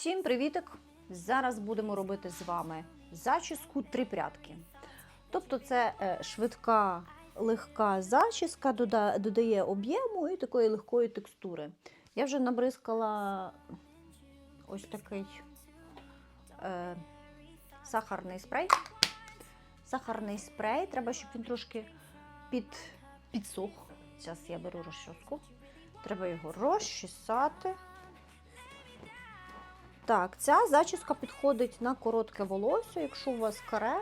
Всім привітик! Зараз будемо робити з вами зачіску три прядки. Тобто це е, швидка, легка зачіска, додає об'єму і такої легкої текстури. Я вже набризкала ось такий е, сахарний спрей. Сахарний спрей, треба, щоб він трошки під, підсох. Зараз я беру розчоску. Треба його розчесати. Так, ця зачіска підходить на коротке волосся. Якщо у вас каре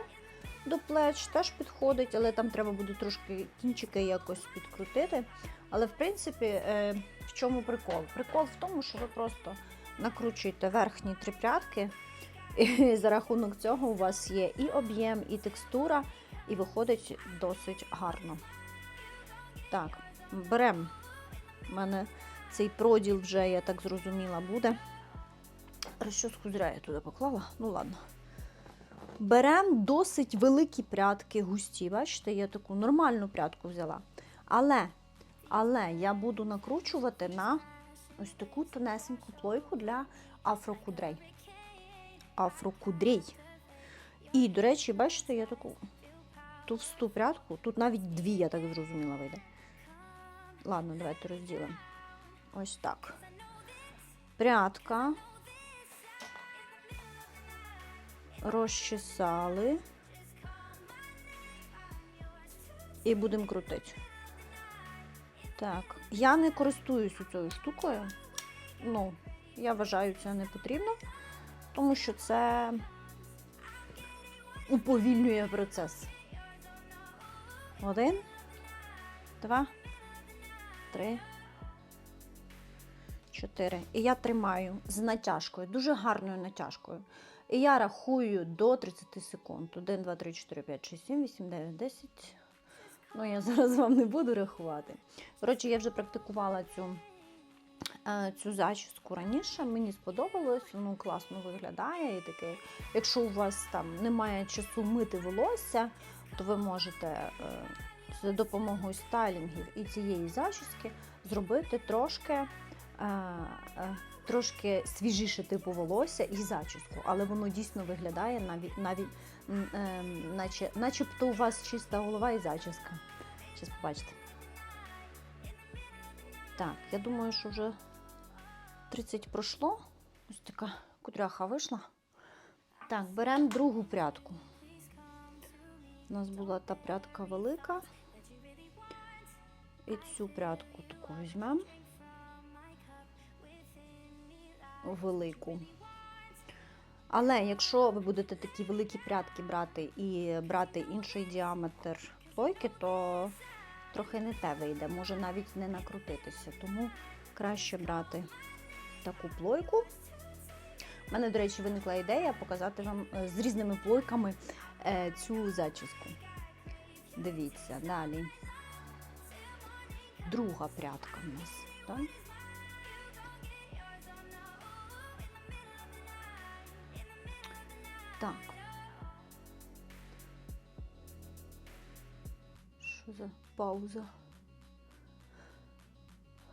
до плеч, теж підходить, але там треба буде трошки кінчики якось підкрутити. Але в принципі, е, в чому прикол? Прикол в тому, що ви просто накручуєте верхні три прядки, і за рахунок цього у вас є і об'єм, і текстура, і виходить досить гарно. Так, беремо. У мене цей проділ вже, я так зрозуміла, буде. Розчоску зря я туди поклала. Ну ладно. Беремо досить великі прядки, густі. Бачите, я таку нормальну прядку взяла. Але, але я буду накручувати на ось таку тонесеньку плойку для афрокудрей. Афрокудрей. І, до речі, бачите, я таку товсту прядку. Тут навіть дві, я так зрозуміла, вийде. Ладно, давайте розділимо. Ось так. Прядка. Розчесали. І будемо крутити. Так, я не користуюсь цією штукою. Ну, я вважаю, це не потрібно, тому що це уповільнює процес. Один, два, три, чотири. І я тримаю з натяжкою, дуже гарною натяжкою. І я рахую до 30 секунд. 1, 2, 3, 4, 5, 6, 7, 8, 9, 10. Ну, я зараз вам не буду рахувати. Коротше, я вже практикувала цю, е, цю зачіску раніше. Мені сподобалось, воно класно виглядає. І таке, якщо у вас там немає часу мити волосся, то ви можете е, за допомогою стайлінгів і цієї зачіски зробити трошки. Е, е, Трошки свіжіше типу волосся і зачіску, але воно дійсно виглядає навіть, навіть м, ем, наче, начебто у вас чиста голова і зачіска. Зараз побачите. Так, я думаю, що вже 30 пройшло. Ось така кудряха вийшла. Так, беремо другу прядку. У нас була та прядка велика. І цю прядку таку візьмемо. Велику. Але якщо ви будете такі великі прядки брати і брати інший діаметр плойки, то трохи не те вийде, може навіть не накрутитися. Тому краще брати таку плойку. У мене, до речі, виникла ідея показати вам е, з різними плойками е, цю зачіску. Дивіться, далі. Друга прядка в нас. Так? Так. Що за пауза?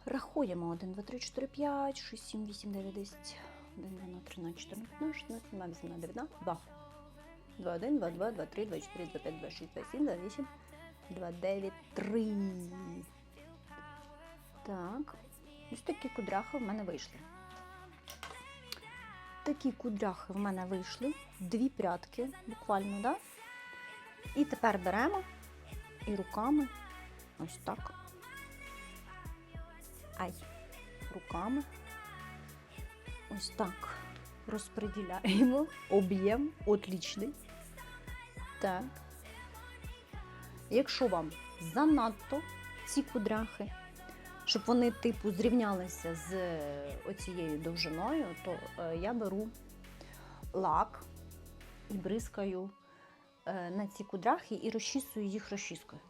Рахуємо 1, 2, 3, 4, 5, 6, 7, 8, 9, 10, 1, 12, 13, 14, 15, 16, 17, 18, 19, 2. 2, 1, 2, 2, 2, 3, 2, 4, 2, 5, 2, 6, 2, 7, 2, 8, 2, 9, 3. Так. Ось такі кудряхи в мене вийшли. Такі кудряхи в мене вийшли. Дві прядки, буквально, да? І тепер беремо і руками ось так. Ай, руками. Ось так розподіляємо. Об'єм отлічний. Так. Якщо вам занадто ці кудряхи, щоб вони типу зрівнялися з е, оцією довжиною, то е, я беру лак і бризкаю е, на ці кудряхи і розчісую їх розчіскою.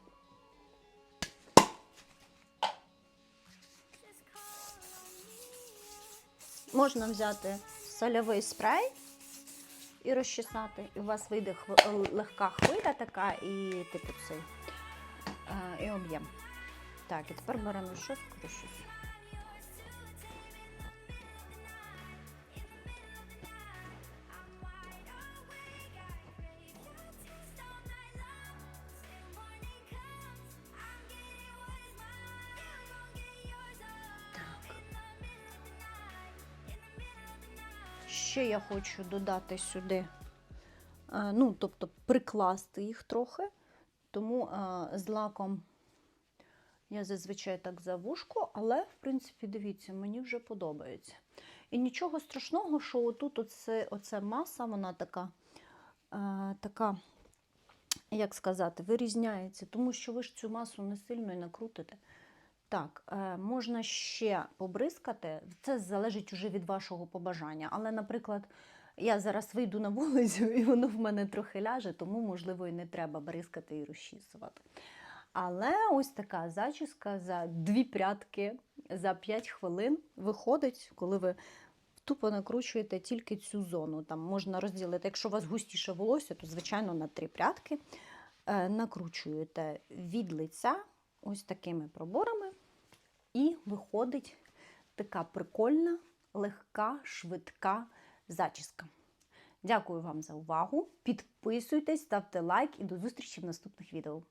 Можна взяти сольовий спрей і розчесати, і у вас вийде легка хвиля така і типу цей і об'єм. Так, і тепер беремо щось. Скоріше. Ще я хочу додати сюди, е, ну, тобто прикласти їх трохи, тому е, з лаком я зазвичай так за вушко, але, в принципі, дивіться, мені вже подобається. І нічого страшного, що отут оце, оце маса, вона така, е, така, як сказати, вирізняється, тому що ви ж цю масу не сильно і накрутите. Так, е, можна ще побризкати, це залежить уже від вашого побажання. Але, наприклад, я зараз вийду на вулицю, і воно в мене трохи ляже, тому, можливо, і не треба бризкати і розчісувати. Але ось така зачіска за дві прядки за 5 хвилин виходить, коли ви тупо накручуєте тільки цю зону. Там можна розділити, якщо у вас густіше волосся, то звичайно на три прядки е, накручуєте від лиця ось такими проборами, і виходить така прикольна, легка, швидка зачіска. Дякую вам за увагу. Підписуйтесь, ставте лайк і до зустрічі в наступних відео.